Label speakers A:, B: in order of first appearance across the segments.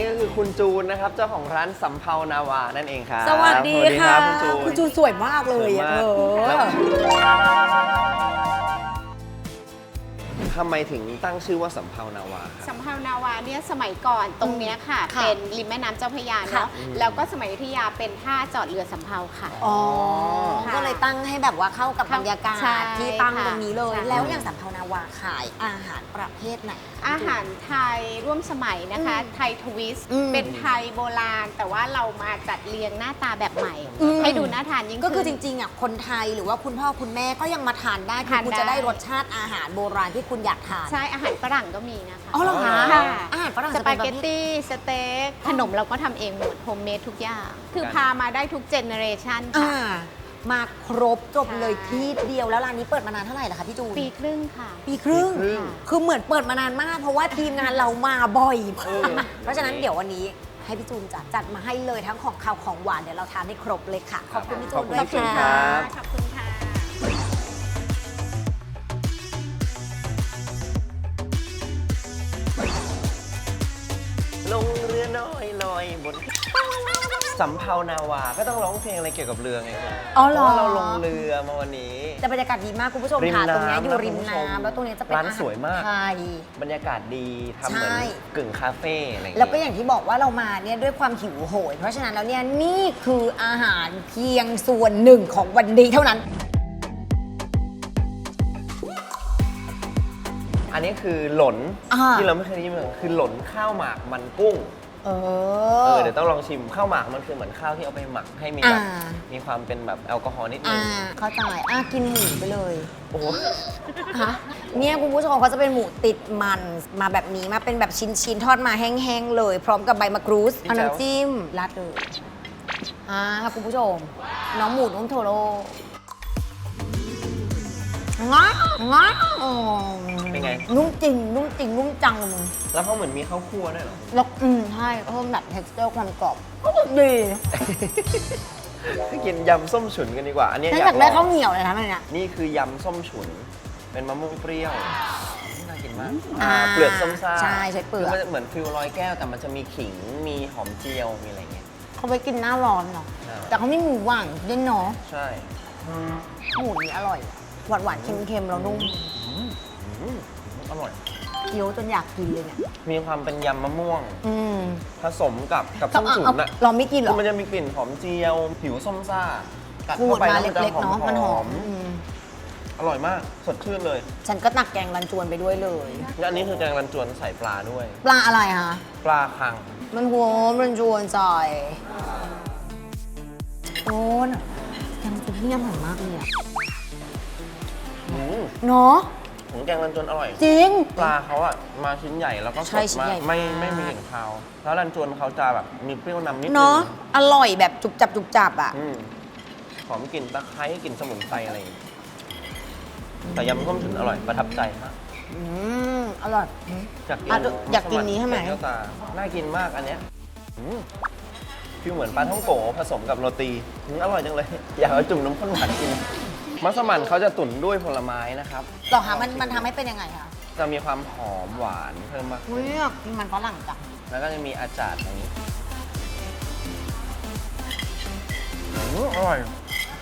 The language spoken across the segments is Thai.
A: นี่ก็คือคุณจูนนะครับ เจ้าของร้านสำเภานาวานั่นเองครับ
B: สวัสดีค่ะ
A: สวัสดีรับ
B: คุณจูนสวยมากเลยอะ
A: ส
B: เอ
A: วยมาก
B: อ
A: ทำไมถึงตั้งชื่อว่าสำเภานาวาครับ
C: สำเภานาวาเนี่ยสมัยก่อนตรงเนี้ยค่ะ
B: ค่ะ
C: เป็นริมแม่น้ำเจ้าพระยา
B: ค่ะ
C: เนาะแล้วก็สมัยอยุธยาเป็นท่าจอดเรือสำเภาค่ะ
B: อ๋อ
C: ค่ะ
B: ก็เลยตั้งให้แบบว่าเข้ากับบรรยากา
C: ใช่
B: ศที่ตั้ง
C: ค่ะ
B: ตรงนี้เลย
C: ใช่
B: แล้วอย่างสำเภานา วาขายอาหารประเภทไหน
C: อาหารไทยร่วมสมัยนะคะ
B: อืม
C: ไทยทวิสต์
B: อืม
C: เป็นไทยโบราณ แต่ว่าเรามาจัดเรียงหน้าตาแบบใหม่
B: อืม
C: ให้ดูน่าทานยิ่ง
B: ก็คือจ
C: ขึ้น
B: ริงๆอะคนไทยหรือว่าคุณพ่อคุณแม่ก็ยังมาทานได้คือ
C: ทาน
B: คุณ
C: ได้
B: จะได้รสชาติอาหารโบราณที่คุณอยากทาน
C: ใช่อาหารฝรั่งก็มีนะคะ
B: อ๋อเหรอคะ
C: ค่ะ
B: อาหารฝรั่ง
C: ส
B: จะ
C: ปา
B: เป็นประ
C: เกต
B: เภท
C: ตี้สเต็กขนมเราก็ทำเองหมดโฮมเมดทุกอย่าง คือพามาได้ทุกเจเนอเรชัน
B: อ่า
C: ค่ะ
B: มาครบจบเลย
C: ใช่
B: ที่เดียวแล้วร้านนี้เปิดมานานเท่าไหร่ล่ะคะพี่จูน
C: ปีครึ่งค่ะ
B: ปีครึ่ง
A: ปีครึ่ง
B: คือเหมือนเปิดมานานมาก เพราะว่าทีมงานเรามาบ่อย
A: เออ
B: เพราะฉะนั้นเดี๋ยววันนี้ให้พี่จูนจัดจัดมาให้เลยทั้งของข้าวของหวานเดี๋ยวเราทานให้ครบเลยค่ะ ขอบคุณพี่จูนด้วย
A: ขอบคุณ
B: ค่ะ
A: ครับ
C: ขอบคุณ
A: สำเภานาวา ก็ต้องร้องเพลงอะไรเกี่ยวกับเรือไงครับ
B: อ๋อเหรอ
A: เพราะว่าเราลงเรือมาวันนี้
B: แต่บรรยากาศดีมากคุณผู้ชม
A: ริม
B: ค่ะ
A: น้ำ
B: ตรงเนี้ยอยู่
A: นะ
B: ริม
A: คุณผู้ชม
B: น้ำแล้วตรงเนี้ยจะเป็น
A: ร้าน
B: อาหาร
A: สวยมาก
B: ไทย
A: บรรยากาศดีทำเหมือน
B: ใช่
A: กึ่งคาเฟ่อะไรอย่าง
B: แล้วก็
A: เงี้ย
B: อย่างที่บอกว่าเรามาเนี่ยด้วยความหิวโหย เพราะฉะนั้นแล้วเนี่ยนี่คืออาหารเพียงส่วนหนึ่งของวันนี้เท่านั้น
A: อันนี้คือหล่น
B: อ่า
A: ที่เราไม่เคยได้ยินมาคือหล่นข้าวหมากมันกุ้ง
B: เอ
A: เอ
B: อ
A: อ เดี๋ยวต้องลองชิมข้าวหมากมันคือเหมือนข้าวที่เอาไปหมักให้มีแบบ
B: อ่า
A: มีความเป็นแบบแอลกอฮอล์นิดนึ
B: อ่างเข้าใจอะกินหมูไปเลย
A: โอ้โห
B: ฮะเนี่ยคุณผู้ชมเขาจะเป็นหมูติดมันมาแบบนี้มาเป็นแบบชิ้นๆทอดมาแห้งๆเลย พร้อมกับใบมะกรูดเอาน้ำจิ้มราดเลยอ่าคุณผู้ชม น้องหมูนุ่มโทโร่ง้าง้า
A: เป็นไง
B: นุ่มจริง นุ่มจริง นุ่มจัง
A: แล้วเขาเหมือนมีข้าวคั่วด้วยเหรอ
B: แล้วอืมใช่เพิ่มแบบ texture ความกรอบก็ดี
A: ไปกินยำส้มฉุนกันดีกว่า อันเนี้ย
B: ฉัน
A: อาย
B: อยากกได้
A: ล
B: ข้า
A: อ
B: ว
A: ง
B: เหนียวเลยนะมันเนี่ย
A: นี่คือยำส้มฉุน เป็นมะม่วงเปรี้ยวน่ากินมาก
B: อ่า
A: อ่าเปลือกส้มซ่า
B: ใช่ใช้เปลือก
A: คือมันจะเหมือนฟิวลอยแก้วแต่มันจะมีขิงมีหอมเจียวมีอะไรเงี้ย
B: เขาไปกินหน้าร้อนเนาะ
A: ใช่
B: แต่เขาไม่หมูหวานด้วยเนาะ
A: ใช่
B: หมูนี้อร่อยหวานหวานๆเค็มๆแล้วนุ่ม
A: อืมอร่อย
B: เคี้ยวจนอยากกินเลยเนี่ย
A: มีความเป็นยำมะม่วง
B: อืม
A: ผสมกับกับ
B: ก็
A: ส้ม
B: เอา
A: ฉุน
B: เอา
A: อะ
B: เราไม่กินเหร
A: คืออมันจะมีกลิ่นหอมเจียว ผิวส้มซ่ากัด
B: พูด
A: เข้าไป
B: มา
A: แล้วมันจะ
B: เล็กๆเนาะมันหอม
A: ๆ
B: อืม
A: อร่อยมาก สดชื่นเลย
B: ฉันก็ตักแกงรันจวนไปด้วยเลย
A: และอันนี้คือแกงรันจวนใส่ปลาด้วย
B: ปลาอะไรคะ
A: ปลาคัง
B: มันหัวรันจวนใจโอ้นแกงรันจวนที่นี่อร่อยมากเลยอะ
A: อืม
B: เนาะ
A: ของแกงรันจวนอร่อย
B: จริง
A: ปลาเขาอะมาชิ้นใหญ่แล้วก็ส
B: ใช่
A: ด
B: ชิ้น
A: มา
B: ใหญ่
A: กไม่
B: มาก
A: ไม่มีกลิ่นคาวแล้วรันจวนเขาจะแบบมีเปรี้ยวนำนิดนึง
B: เนาะอร่อยแบบจุบจับจุบจับอะ
A: อืมหอมกลิ่นตะไคร้กลิ่นสมุนไพรอะไรอย่างงี้แต่ยำส้มฉุนอร่อยประทับใจมาก
B: อืมอร่อยอืม
A: อยากกิน
B: อะอยากกินนี้ใช่ไหม
A: แกงตาน่ากินมากอันเนี้ยอืมฟิลเหมือนปลาท่องโกผสมกับโรตีอืมอร่อยจังเลย อยากเอาจุ่มน้ำข้นหวานกิน มัสมั่นเขาจะตุ๋นด้วยผลไม้นะครับ
B: หรอคะมันมันทำให้เป็นยังไงคะ
A: จะมีความหอมหวานเพิ่มมาก
B: อุ้ยอยากกินมันฝรั่งจัง
A: แล้วก็จะมีอาจารย์ตรงนี้อืมอร่อย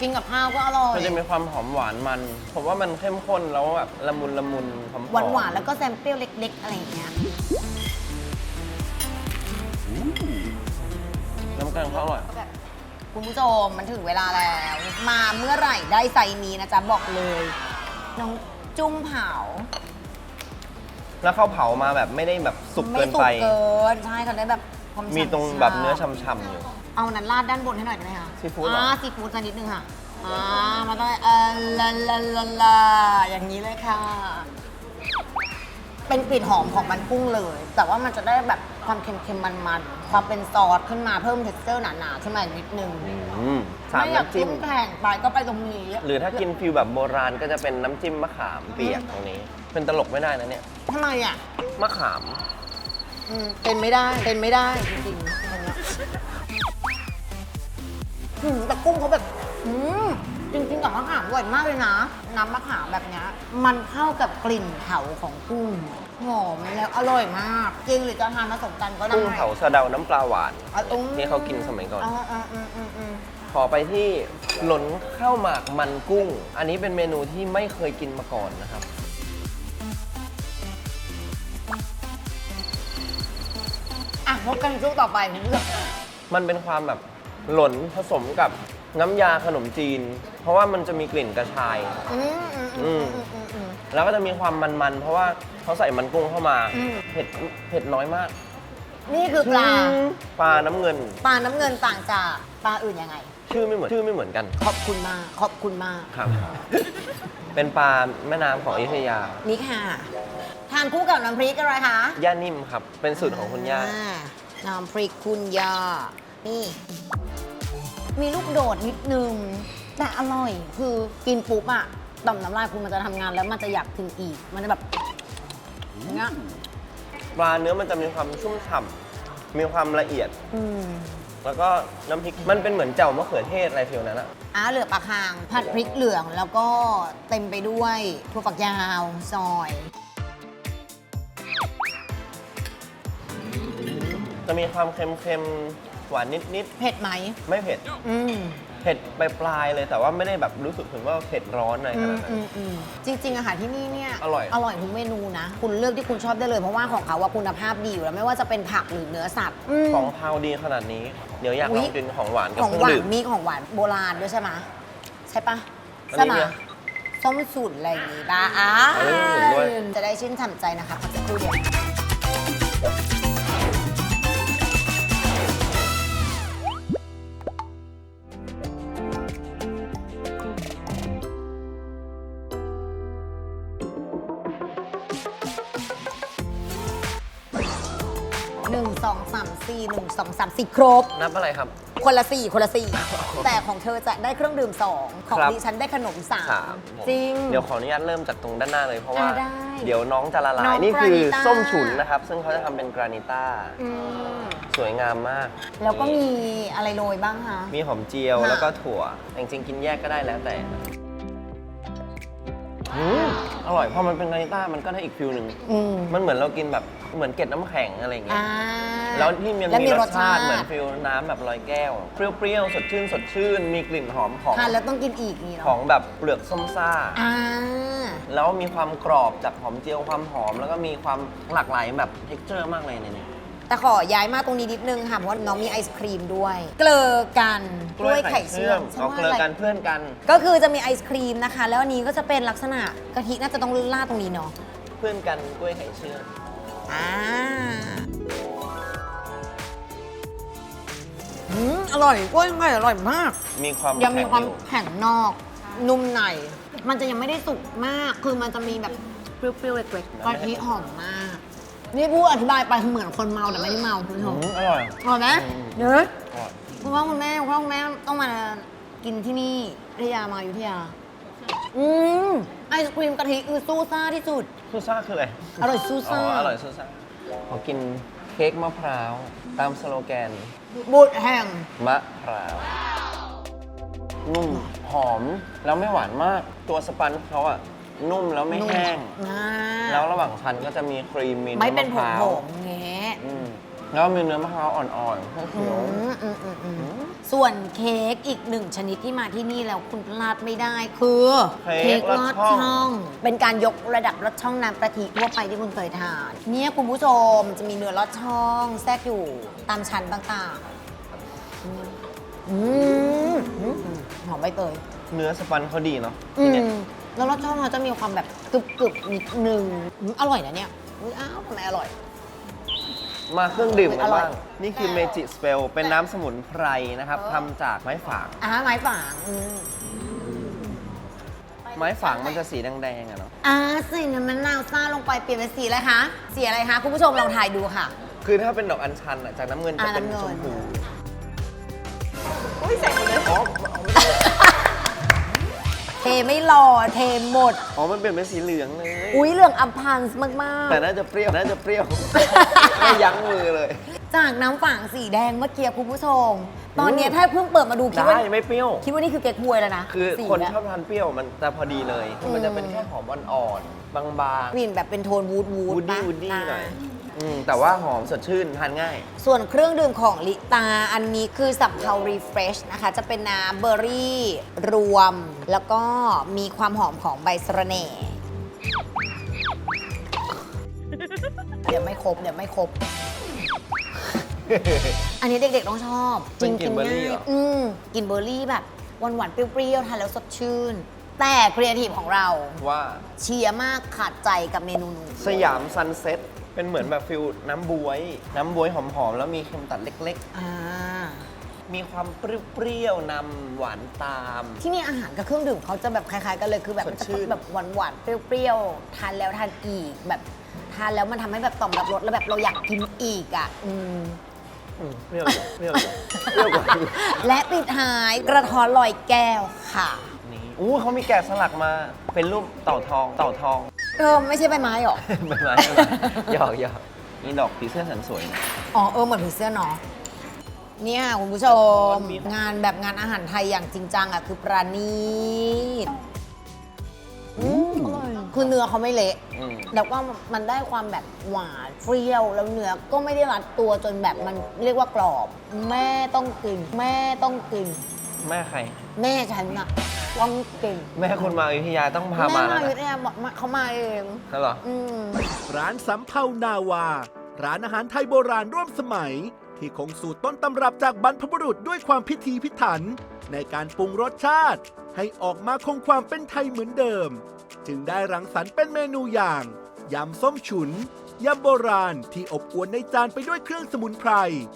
B: กินกับข้าวก็อร่อย
A: มันจะมีความหอมหวานมัน ผมว่ามันเข้มข้นแล้วแบบละมุนละมุนหอมๆ
B: หวานหวานๆแล้วก็แซมเปรี้ยวเล็ก ๆ อะไรอย่างเงี้ย
A: น้ำแกงเขาอร่อย
B: แบบ คุณผู้ชมมันถึงเวลาแล้ว มาเมื่อไหร่ได้ไซส์นี้นะจ๊ะบอกเลย น้องจุ้มเผา
A: แล้วเขาเผามาแบบไม่ได้แบบสุก
B: ไม่
A: เกิน
B: สุ
A: ไป
B: กเกินใช่เขาได้แบบความ
A: มีตรง
B: ฉ่ำๆ
A: แบบเนื้อช่ำๆอยู่
B: เอานั้นราดด้านบนให้หน่อยได้ไหมคะ
A: ซีฟู้ดเหรอ
B: อ่าซีฟู้ดสักนิดนึงค่ะอ่ามาต้องเออลาลาลาลาอย่างนี้เลยค่ะ เป็นกลิ่นหอมของมันกุ้งเลย แต่ว่ามันจะได้แบบ ความเค็มๆมันๆความเป็นซอสขึ้นมาเพิ่มเท็กเจอร์หนาๆขึ้นมาอีกนิดนึง
A: อืมสาม
B: ไม่อยาก
A: น้ำ
B: จิ้
A: จิ้
B: ม
A: ม
B: แข่งไปก็ไปตรงนี้
A: หรือถ้ากินฟิลแบบโบราณก็จะเป็นน้ำจิ้มมะขามเปียกตรงนี้ เป็นตลกไม่ได้นะเนี่ย
B: ทำไมอะ
A: มะขาม
B: อืมเป็นไม่ได้เป็นไม่ได้จริงๆอันเนี้ยอืมแต่กุ้งเขาแบบ อืมจจริงๆกับมะขามอร่อยมากเลยนะน้ำมะขามแบบเนี้ยมันเข้ากับกลิ่นเผาของกุ้ง หอมแล้วอร่อยมาก จริงหรือจะทานผสมกันก็ได้
A: กุ้งเผาสะเดาน้ำปลาหวาน
B: อะอืม
A: ที่เขากินสมัยก่อน
B: อ่าอ่าอืมอืมอืม
A: ขอไปที่หลนข้าวหมากมันกุ้ง อันนี้เป็นเมนูที่ไม่เคยกินมาก่อนนะครับ
B: อะพบกันช่วงต่อไปคุณผู้ชม
A: มันเป็นความแบบหลนผสมกับน้ำยาขนมจีน เพราะว่ามันจะมีกลิ่นกระชาย
B: อืมอืมอืมอืมอืมอืม
A: แล้วก็จะมีความมันๆ เพราะว่า เขาใส่มันกุ้งเข้ามา
B: อืม
A: เผ็ดเผ็ดน้อยมาก
B: นี่คือปลา
A: ปลาน้ำเงิน
B: ปลาน้ำเงินต่างจากปลาอื่นยังไง
A: ชื่อไม่เหมือนชื่อไม่เหมือนกัน
B: ขอบคุณมาก ขอบคุณมาก
A: ครับ เป็นปลาแม่น้ำของอยุธยา
B: นี่ค่ะ ทานคู่กับน้ำพริกอะไรคะ
A: ย่านิ่มครับ เป็นสูตรของคุณย่า
B: อ่น้ำพริกคุณย่า นี่ มีลูกโดดนิดนึง แต่อร่อย คือกินปุ๊บอะต่อมน้ำลายคุณมันจะทำงานแล้วมันจะอยากกินอีก มันจะแบบ อย่างเงี้ย
A: ปลาเนื้อมันจะมีความชุ่มฉ่ำมีความละเอียด
B: อืม
A: แล้วก็น้ำพริกมันเป็นเหมือนเจ้ามะเขือเทศอะไรฟิลนั้นอะ
B: อ้าเหลือปลาคาง ผัดพริกเหลืองแล้วก็เต็มไปด้วยถั่วฝักยาวซอย
A: จะมีความเค็มๆ หวานนิด
B: เผ็ดไหม
A: ๆ ไม่เผ็ด
B: อืม
A: เผ็ดปลายๆเลยแต่ว่าไม่ได้แบบรู้สึกถึงว่าเผ็ดร้อนอะไรข
B: อื
A: นามดนั้
B: อื
A: น
B: มอืมจริงๆอาหารที่นี่เนี่ย
A: อร่อย
B: อร่อยทุกเมนูนะ คุณเลือกที่คุณชอบได้เลยเพราะว่าของเขาว่าคุณภาพดีอยู่แล้วไม่ว่าจะเป็นผักหรือเนื้อสัตว์ม
A: ของพาวดีขนาดนี้ เดี๋ยวอยากล
B: อุ๊
A: อยงกินของหวานกับ
B: ของ
A: เครื่
B: ห
A: อง
B: วาน
A: ดื่ม
B: มีของหวานโบราณด้วยใช่ไหมใช่ปะ
A: อันนี้
B: ใช่ไหม
A: เนี่ย
B: ส้มสูตรอะไรอย่างงี้ป่ะอ่า
A: อันนี้มีสูตรด้วย
B: จะได้ชื่นฉ่ำใจนะคะพักสักครู่เดียว หนึ่งสองสามสี่หนึ่งสองสามสี่ครบ
A: นับอะไรครับ
B: คนละสี่คนละสี่แต่ของเธอจะได้เครื่องดื่มสองของ
A: ครับ
B: ดิฉันได้ขนม สา
A: สามมผม
B: จริง
A: เดี๋ยวขออนุญาตเริ่มจากตรงด้านหน้าเลยเพราะว่า
B: อ่าได้
A: เดี๋ยวน้องจะละลา
B: น้
A: ย
B: อง
A: นี่คือก
B: รานิต้า
A: ส้มฉุนนะครับ ซึ่งเขาจะทำเป็นกรานิต้า
B: อืม
A: สวยงามมาก
B: แล้วก็มีอะไรโรยบ้างคะ
A: มีหอมเจียว
B: ค่ะ
A: แล้วก็ถั่วจริงๆกินแยกก็ได้แล้วแต่อืม อร่อย พอมันเป็นกรานิต้ามันก็ได้อีกฟิลหนึ่ง
B: อืม
A: มันเหมือนเรากินแบบเหมือนเกล็ดน้ำแข็งอะไรอย่างเงี้
B: อ่าย
A: แล้วที่มัน
B: แล้ว
A: มีรสชาติเหมือนฟิลน้ำแบบลอยแก้ว เปรี้ยวๆ สดชื่น สดชื่น มีกลิ่นหอมของ
B: ทานแล้วต้องกินอีกนี่เนาะ
A: ของแบบเปลือกส้มซ่า
B: อ่า
A: แล้วมีความกรอบจากหอมเจียวความหอม แล้วก็มีความหลากหลายแบบเท็กเจอร์มากเลยในนี้
B: แต่ขอย้ายมาตรงนี้นิดนึงค่ะ เพราะว่าน้องมีไอศครีมด้วย เกลือกันกล้วยไข่เชื่อม
A: เอาเกลือกันเพื่อนกัน
B: ก็คือจะมีไอศครีมนะคะ แล้วอันนี้ก็จะเป็นลักษณะกะทิน่าจะต้องราดตรงนี้เนาะ
A: เพื่อนกันกล้วยไข่เชื่อม
B: อ่าอืมอร่อยกล้วยไข่อร่อยมาก
A: มีความ
B: ยังมีความ
A: แข็งอยู่
B: แข็งนอก นุ่มใน มันจะยังไม่ได้สุกมาก คือมันจะมีแบบเปรี้ยวๆเล็กๆกะทิหอมมาก นี่พูดอธิบายไปเหมือนคนเมาแต่ไม่ได้เมาคุณผู้ช
A: อื
B: ม
A: มอร่อย
B: อร่อยไหม
A: อืม
B: เนอะ
A: อร่อย
B: คุณพ่อคุณแม่คุณพ่อคุณแม่ต้องมากินที่นี่อยุธยามาอยุธยาอืมไอศครีมกะทิคือซูซ่าที่สุด
A: ซูซ่าคืออะไร
B: อร่อยซู
A: อ๋
B: ซ่า
A: ออร่อยซูซ่า ขอกินเค้กมะพร้าว ตามสโลแกน
B: บุตรแห่ง
A: มะพร้าว นุ่ม หอม แล้วไม่หวานมาก ตัวสปันเขาอะ นุ่มแล้วไม่แห้ง
B: อ่า
A: แล้วระหว่างชั้นก็จะมีครีมมี
B: ไม่
A: เนื้อ
B: เป็น
A: มะ
B: ผ
A: พ
B: ง
A: ร้าว
B: ผงแงะ
A: อืมแล้วมีเนื้อมะพร้าวอ่อนๆเขียว
B: อืมอืมอืมอืมส่วนเค้กอีกหนึ่งชนิดที่มาที่นี่แล้วคุณพลาดไม่ได้คือ
A: เค้ก
B: ล
A: ล
B: อ
A: อ
B: ด
A: ดช่อง
B: ช่อง เป็นการยกระดับรสช่องน้ำกะทิทั่วไปที่คุณเคยทาน เนี่ยคุณผู้ชมจะมีเนื้อลอดช่อง แทรกอยู่ตามชั้นต่างๆอืมอืมอืมหอมใบเตย
A: เนื้อสปันเขาดีเนาะ
B: อื
A: ที่เนี่ย
B: ม แล้วรสช่องเขาจะมีความแบบกรึบๆนิดนึงอืมอร่อยนะเนี่ยอุ๊ยอ้าวทำไมอร่อย
A: มาเครื่องดื่มกัน
B: อร่อย
A: บ้างนี่คือเมจิสเปลเป็นน้ำสมุนไพรนะครับทำจากไม้ฝาง
B: อ่าไม้ฝางอืม
A: ไม้ฝางมันจะสีแดงๆอะเนาะ
B: อ่าใส่น้ำมะนาวซ่าลงไปเปลี่ยนเป็นสีอะไรคะสีอะไรคะคุณผู้ชมลองถ่ายดูค่ะ
A: คือถ้าเป็นดอกอัญชันอะจากน้ำเงินจะ
B: อ่า
A: เป็น
B: น้ำเงิน
A: ชมพู
B: อุ้ยใส่หมดเลย
A: อ๋อ
B: เท ไม่รอเทหมด
A: อ๋อ มันเปลี่ยนเป็นสีเหลืองเลย
B: อุ้ยเหลืองอัมพันธ์มาก
A: แต่น่าจะเปรี้ยว น่าจะเปรี้ยว ไม่ยั้งมือเลย
B: ๆจจากน้ำฝางสีแดงเมื่อกี้คุณผู้ชม ตอนเนี้ยถ้าเพิ่งเปิดมาดูคิดว่า
A: ได้ไม่เปรี้ยว
B: คิดว่านี่คือเก๊กฮวยแล้วนะ
A: คือ
B: สี
A: คน
B: เย
A: ชอบทานเปรี้ยวมันจะพอดีเลย
B: อืม
A: มันจะเป็นแค่หอมอ่อนๆ บาง
B: กลิ่นแบบเป็นโทนวูดวู
A: ๆ
B: ด
A: วูดดี้
B: ปะ
A: วูดดี้หน่อยา อืมแต่ว่าหอมสดชื่นทานง่าย
B: ส่วนเครื่องดื่มของลิตาอันนี้คือสับเพารีเฟรชนะคะ จะเป็นน้ำเบอร์รี่ รวม แล้วก็มีความหอมของใบสะระแหน่ เดี๋ยวไม่ครบ เดี๋ยวไม่ครบ อันนี้เด็กๆต้องชอบ
A: เป็นกลิ่นเบอร์รี่
B: ง่าย
A: เหรอ
B: อืมกลิ่นเบอร์รี่แบบหวานๆเปรี้ยวๆทานแล้วสดชื่น แต่ครีเอทีฟของเรา
A: ว่า
B: เชียร์มากขาดใจกับเมนูนี้
A: สยามซันเซ็ต เป็นเหมือนแบบฟิลน้ำบวย น้ำบวยหอมๆ แล้วมีเค็มตัดเล็ก
B: อ่า
A: ๆ มีความเปรี้ยวๆนำหวานตาม
B: ที่นี่อาหารกับเครื่องดื่มเขาจะแบบคล้ายๆกันเลยคือแบบมันจะ
A: สดชื่น
B: แบบหวานๆเปรี้ยวๆทานแล้วทานอีกแบบทานแล้วมันทำให้แบบต่อมรับรสแล้วแบบเราอยากกินอีกอะอืม
A: อืมเปรี้ยวอยู่เปรี้ยวอยู่เปรี้ยวกว่า
B: และปิดท้ายกระท้อนลอยแก้วค่ะ
A: นี่อู้เขามีแกะสลักมาเป็นรูปเต่าทองเต่าทอง
B: เออไม่ใช่ใบไม้หรอ
A: ใบไม้ใบไม้หยอกหยอกนี่ดอกผีเสื้อสันสวยนะ
B: อ๋อเออเหมือนผีเสื้อเนาะเนี่ยคุณผู้ชม
A: มี
B: งานแบบงานอาหารไทยอย่างจริงจังอะคือปราณีตอืมอร่อยคือเนื้อเขาไม่เละ
A: อืม
B: แล้วก็มันได้ความแบบหวานเปรี้ยวแล้วเนื้อก็ไม่ได้รัดตัวจนแบบมันเรียกว่ากรอบ แม่ต้องกิน แม่ต้องกิน
A: แม่ใคร
B: แม่ฉันอะ ต้องกิน
A: แม่คนมาอยุธยาต้องพา
B: แม่
A: มา
B: มา
A: แล้ว
B: อยู่
A: นะ
B: เนี่ยบอกมาเขามาเอง
A: นั่นเหรอ
B: อืม
D: ร้านสำเภานาวา ร้านอาหารไทยโบราณร่วมสมัย ที่คงสูตรต้นตำรับจากบรรพบุรุษด้วยความพิถีพิถัน ในการปรุงรสชาติ ให้ออกมาคงความเป็นไทยเหมือนเดิม จึงได้รังสรรค์เป็นเมนูอย่างยำส้มฉุนยำโบราณที่อบอวลในจานไปด้วยเครื่องสมุนไพร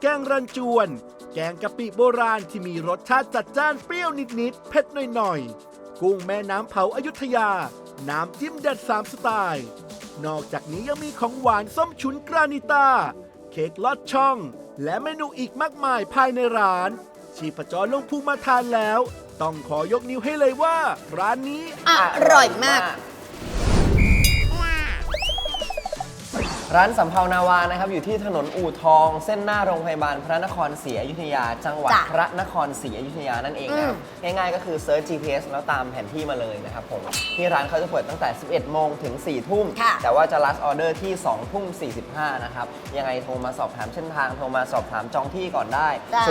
D: แกงรันจวน แกงกะปิโบราณที่มีรสชาติจัดจ้านเปรี้ยวนิดๆ เผ็ดหน่อยๆ กุ้งแม่น้ำเผาอายุทยา น้ำจิ้มเด็ดสามสไตล์ นอกจากนี้ยังมีของหวานส้มฉุนกรานิต้า เค้กลอดช่อง และเมนูอีกมากมายภายในร้าน ชีพจรลงภูมิมาทานแล้ว ต้องขอยกนิ้วให้เลยว่า ร้านนี้
B: อร่อยมาก
A: ร้านสำเภานาวานะครับอยู่ที่ถนนอู่ทอง เส้นหน้าโรงพยาบาลพระนครศรีอยุธยา จังหวัด
B: จ้ะ
A: พระนครศรีอยุธยานั่นเองนะครับง่ายๆก็คือเซิร์ช GPS แล้วตามแผนที่มาเลยนะครับผมที่ร้านเขาจะเปิดตั้งแต่ 11 โมงถึง 4 ทุ่ม
B: ค่ะ
A: แต่ว่าจะ last order ที่ 2 ทุ่ม 45 นะครับ ยังไงโทรมาสอบถามเส้นทางโทรมาสอบถามจองที่ก่อนได้
B: จ้ะ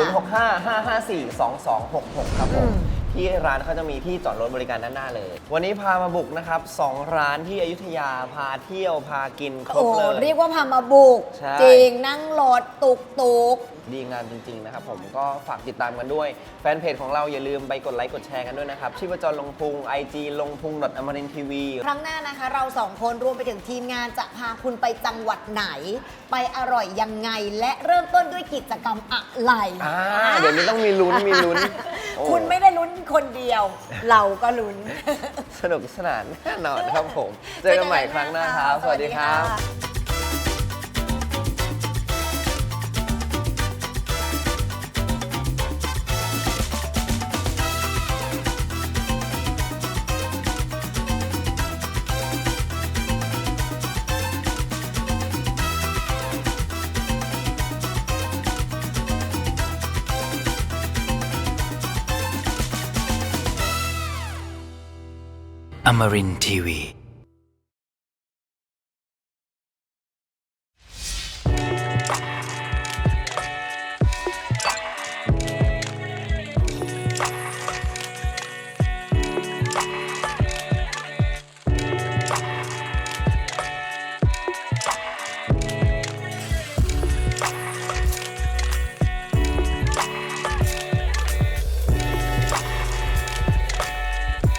A: 0655542266 ครับผม ที่ร้านเขาจะมีที่จอดรถบริการด้านหน้าเลย วันนี้พามาบุกนะครับ2ร้านที่อยุธยาพาเที่ยวพากินครบ
B: โอ้
A: เลย
B: เรียกว่าพามาบุก
A: ใช่
B: จริงนั่งรถตุกตุก
A: ดีงานจริง ๆ นะครับผมก็ฝากติดตามกันด้วย แฟนเพจของเราอย่าลืมไปกดไลค์กดแชร์กันด้วยนะครับ ชีพจรลงพุง IG ลงพุงอมรินทีวี
B: ครั้งหน้านะคะ เราสองคนรวมไปถึงทีมงานจะพาคุณไปจังหวัดไหน ไปอร่อยยังไงและเริ่มต้นด้วยกิจกรรมอะไร
A: อ่าเดี๋ยวนี้ต้องมีลุ้นมีลุ้นโอ้
B: คุณไม่ได้ลุ้นคนเดียว เราก็ลุ้น
A: สนุกสนานแน่นอนครับผม เจอกันใหม่ครั้งหน้าครับ สวัสดีครับ
E: Amarin Tiwi.